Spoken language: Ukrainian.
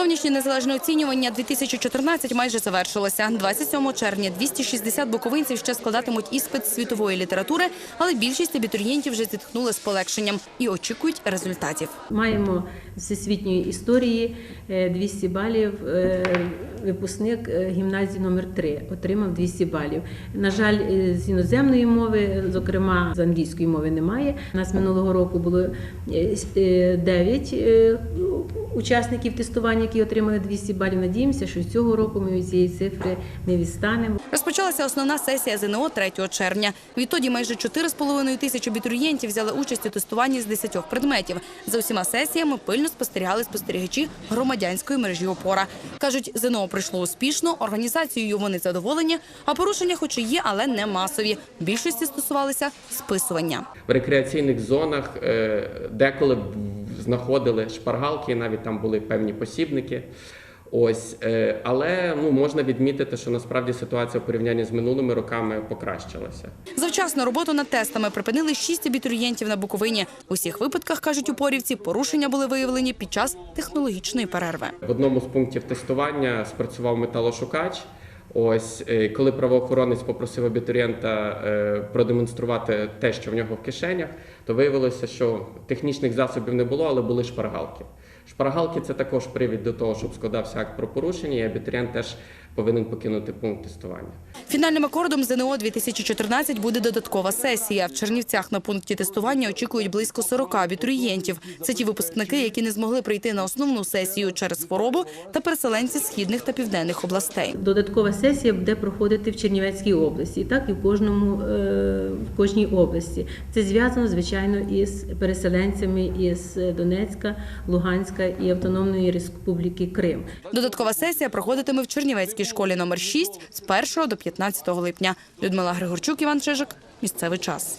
Зовнішнє незалежне оцінювання 2014 майже завершилося. 27 червня 260 буковинців ще складатимуть іспит світової літератури, але більшість абітурієнтів вже зітхнули з полегшенням і очікують результатів. Маємо всесвітньої історії е, 200 балів. е, Випускник е, гімназії номер 3 отримав 200 балів. На жаль, е, з іноземної мови, зокрема з англійської мови, немає. У нас минулого року було 9 учасників тестування, які отримали 200 балів. Надіємося, що цього року ми від цієї цифри не відстанемо. Розпочалася основна сесія ЗНО 3 червня. Відтоді майже 4,5 тисячі абітурієнтів взяли участь у тестуванні з 10 предметів. За усіма сесіями пильно спостерігали спостерігачі громадянської мережі опора. Кажуть, ЗНО пройшло успішно, організацією вони задоволені, а порушення хоч і є, але не масові. Більшості стосувалися списування. В рекреаційних зонах е, деколи знаходили шпаргалки, навіть там були певні посібники. Ось, е, але ну можна відмітити, що насправді ситуація в порівнянні з минулими роками покращилася. Завчасно роботу над тестами припинили шість абітурієнтів на Буковині. У всіх випадках, кажуть упорівці, порушення були виявлені під час технологічної перерви. В одному з пунктів тестування спрацював металошукач. Ось е, коли правоохоронець попросив абітурієнта е, продемонструвати те, що в нього в кишенях, то виявилося, що технічних засобів не було, але були шпаргалки. Шпаргалки це також привід до того, щоб складався акт про порушення, і абітурієнт теж повинен покинути пункт тестування. Фінальним акордом ЗНО 2014 буде додаткова сесія. В Чернівцях на пункті тестування очікують близько 40 абітурієнтів. Це ті випускники, які не змогли прийти на основну сесію через хворобу та переселенці східних та південних областей. Додаткова сесія буде проходити в Чернівецькій області, так і в кожному е, в кожній області. Це зв'язано звичайно із переселенцями із Донецька, Луганська і Автономної Республіки Крим. Додаткова сесія проходитиме в Чернівецькій школі номер 6 з 1 до 15 липня. Людмила Григорчук, Іван Чижик. Місцевий час.